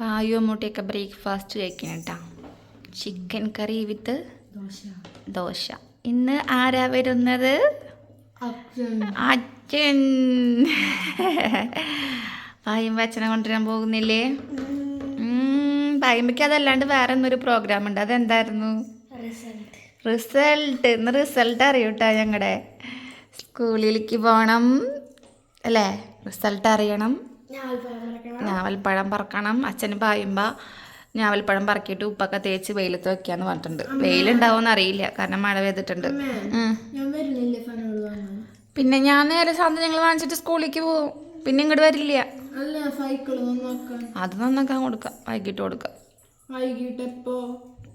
പായു അമ്മൂട്ടിയൊക്കെ breakfast കഴിക്കണം കേട്ടോ. Chicken curry with dosa. ഇന്ന് ആരാ വരുന്നത്? അച്ഛൻ. പായും അച്ഛനെ കൊണ്ടുവരാൻ പോകുന്നില്ലേ? പായുമ്പയ്ക്ക് അതല്ലാണ്ട് വേറെ ഒന്നൊരു പ്രോഗ്രാം ഉണ്ട്. അതെന്തായിരുന്നു? റിസൾട്ട് ഇന്ന് റിസൾട്ട് അറിയൂട്ടാ ഞങ്ങളുടെ സ്കൂളിലേക്ക് പോകണം അല്ലേ? റിസൾട്ട് അറിയണം. ഞാവൽപ്പഴം പറക്കണം. അച്ഛന് പായുമ്പോൾ ഞാവൽപ്പഴം പറക്കിയിട്ട് ഉപ്പൊക്കെ തേച്ച് വെയിലത്ത് വെക്കാന്ന് പറഞ്ഞിട്ടുണ്ട്. വെയിലുണ്ടാവുമെന്ന് അറിയില്ല. കാരണം മഴ പെയ്തിട്ടുണ്ട്. പിന്നെ ഞാൻ നേരെ സാധനങ്ങൾ വാങ്ങിച്ചിട്ട് സ്കൂളിലേക്ക് പോകും. പിന്നെ ഇങ്ങോട്ട് വരില്ല. അത് നന്നാക്കാൻ കൊടുക്കാം. വൈകിട്ട് കൊടുക്കാം. വൈകിട്ട് എപ്പോ?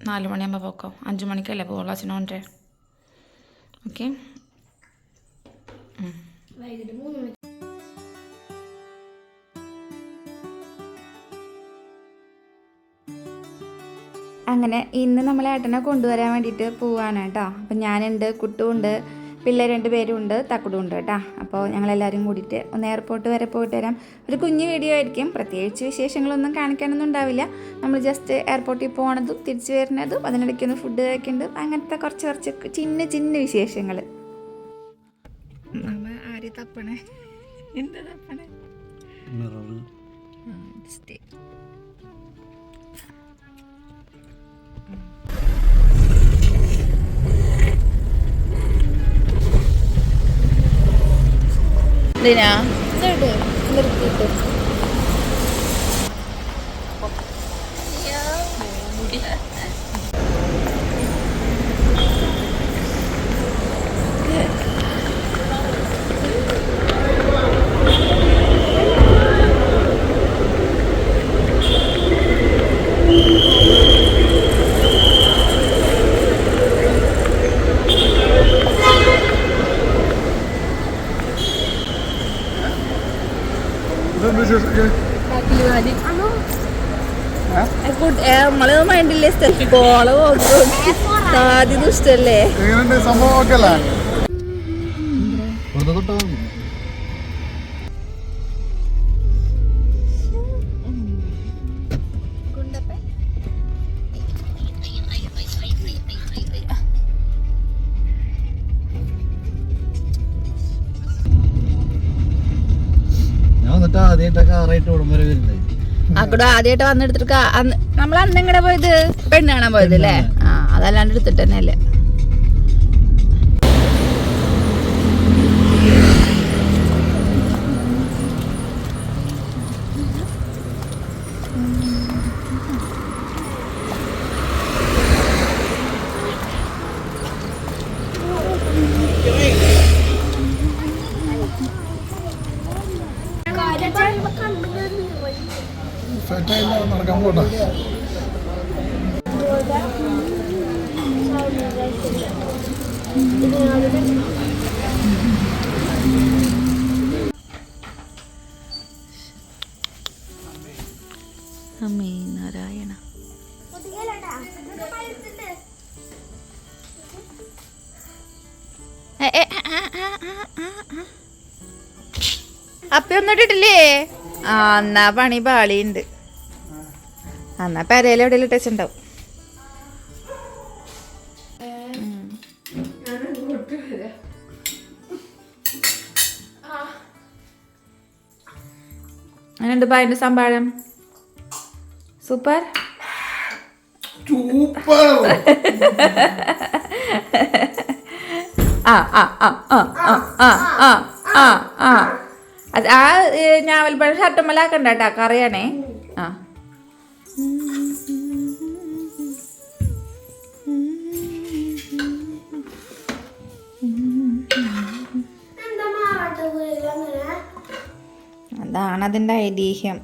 നാല് മണിയാകുമ്പോൾ പോക്കോ. അഞ്ചു മണിക്കല്ലേ പോകുള്ളൂ അച്ഛനെ കൊണ്ടേ ഓക്കെ. അങ്ങനെ ഇന്ന് നമ്മൾ ഏട്ടനെ കൊണ്ടുവരാൻ വേണ്ടിയിട്ട് പോവാണ് കേട്ടോ. അപ്പം ഞാനുണ്ട് കുട്ടുമുണ്ട് പിള്ളേർ രണ്ട് പേരും ഉണ്ട് തക്കുടും ഉണ്ട് കേട്ടോ. അപ്പോൾ ഞങ്ങളെല്ലാവരും കൂടിയിട്ട് ഒന്ന് എയർപോർട്ട് വരെ പോയിട്ട് വരാം. ഒരു കുഞ്ഞു വീഡിയോ ആയിരിക്കും. പ്രത്യേകിച്ച് വിശേഷങ്ങളൊന്നും കാണിക്കാനൊന്നും ഉണ്ടാവില്ല. നമ്മൾ ജസ്റ്റ് എയർപോർട്ടിൽ പോണതും തിരിച്ചു വരുന്നതും അതിനിടയ്ക്ക് ഒന്ന് ഫുഡ് കഴിക്കേണ്ടതും അങ്ങനത്തെ കുറച്ച് കുറച്ച് ചിന്ന ചിന്ന വിശേഷങ്ങൾ ആര് തപ്പണേ? എന്താ തപ്പണേ? എന്തിനാ? നിർത്തിയിട്ട്. നമ്മളൊന്നും വേണ്ടില്ലേ ഇഷ്ടല്ലേ? സംഭവം എന്നിട്ട് ആദ്യമായിട്ടൊക്കെ ആറായിട്ട് ഉടമ്പര വരുന്നേ അക്കടെ ആദ്യമായിട്ട് വന്നെടുത്തിട്ട് നമ്മൾ അന്ന് എങ്ങടെ പോയത്? പെണ്ണ് കാണാൻ പോയത് അല്ലേ ആ അതല്ലാണ്ട് എടുത്തിട്ട് തന്നെ അല്ലേ പോട്ടെ അമ്മേ നാരായണ. അപ്പൊന്നിട്ടിട്ടില്ലേ ആ എന്നാ പണി പാളിയുണ്ട്. എന്നാ പെരയിൽ എവിടെയെങ്കിലും ഇട്ടുണ്ടാവും അങ്ങനെയുണ്ട് അതിന്റെ സംഭാഴം സൂപ്പർ? സൂപ്പർ. ആ ആ ആ ആ ആ ആ ആ ആ ആ. ആ ഞാവൽപ്പഴം ഷർട്ടുമ്മലാക്കണ്ട കേട്ടോ കറിയാണേ? ആ. അതാണ് അതിന്റെ ഐതിഹ്യം.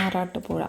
ആറാട്ടുപുഴ.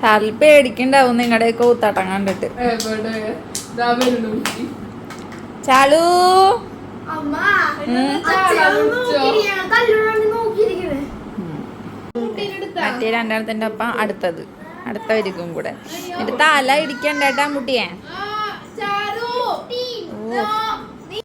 ചാർലി പേടിക്കണ്ടാവും നിങ്ങളുടെ കൂത്താട്ടം കണ്ടിട്ട്. ചാലു. മറ്റേ രണ്ടെണ്ണത്തിന്റെ ഒപ്പം അടുത്തത്. അടുത്തവർക്കും കൂടെ. എന്നിട്ട് തല ഇടിക്കണ്ടേട്ടാ മുട്ടിയേ ഓ.